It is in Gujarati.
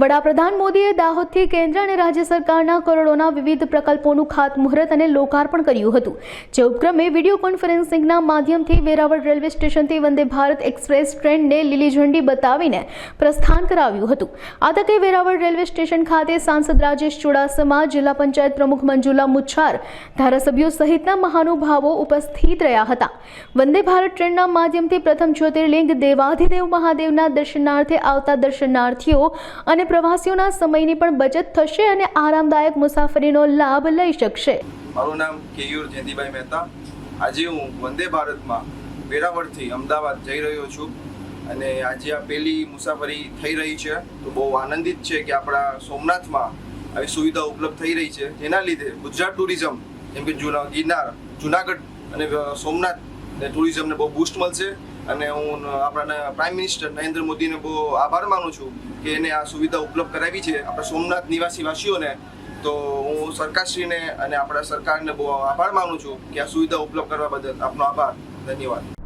વડાપ્રધાન મોદીએ દાહોદથી કેન્દ્ર અને રાજ્ય સરકારના કરોડોના વિવિધ પ્રકલ્પોનું ખાતમુહૂર્ત અને લોકાર્પણ કર્યું હતું. જે ઉપક્રમે વીડિયો કોન્ફરન્સિંગના માધ્યમથી વેરાવળ રેલવે સ્ટેશનથી વંદે ભારત એક્સપ્રેસ ટ્રેનને લીલી ઝંડી બતાવીને પ્રસ્થાન કરાવ્યું હતું. આ તકે વેરાવળ રેલવે સ્ટેશન ખાતે સાંસદ રાજેશ ચુડાસમા, જિલ્લા પંચાયત પ્રમુખ મંજુલા મુચ્છાર ધારાસભ્યો સહિતના મહાનુભાવો ઉપસ્થિત રહ્યા હતા. વંદે ભારત ટ્રેનના માધ્યમથી પ્રથમ જ્યોતિર્લિંગ દેવાધિદેવ મહાદેવના દર્શનાર્થે આવતા દર્શનાર્થીઓ અને પ્રવાસીઓના સમયની પણ બચત થશે અને આરામદાયક મુસાફરીનો લાભ લઈ શકશે. મારું નામ કેયુર જયંતિભાઈ મહેતા. આજે હું વંદે ભારતમાં વેરાવળથી અમદાવાદ જઈ રહ્યો છું અને આજે આ પહેલી મુસાફરી થઈ રહી છે. તો બહુ આનંદિત છે કે આપણા સોમનાથમાં આવી સુવિધા ઉપલબ્ધ થઈ રહી છે. તેના લીધે ગુજરાત ટુરિઝમ, જેમ કે જૂના ગિરનાર, જુનાગઢ અને સોમનાથ ને ટુરિઝમને બહુ બૂસ્ટ મળશે. અને હું આપણા પ્રાઇમ મિનિસ્ટર નરેન્દ્ર મોદીને બહુ આભાર માનું છું કે એને આ સુવિધા ઉપલબ્ધ કરાવી છે આપણા સોમનાથ નિવાસી વાસીઓને તો હું સરકારશ્રીને અને આપણા સરકારને બહુ આભાર માનું છું કે આ સુવિધા ઉપલબ્ધ કરવા બદલ આપનો આભાર. ધન્યવાદ.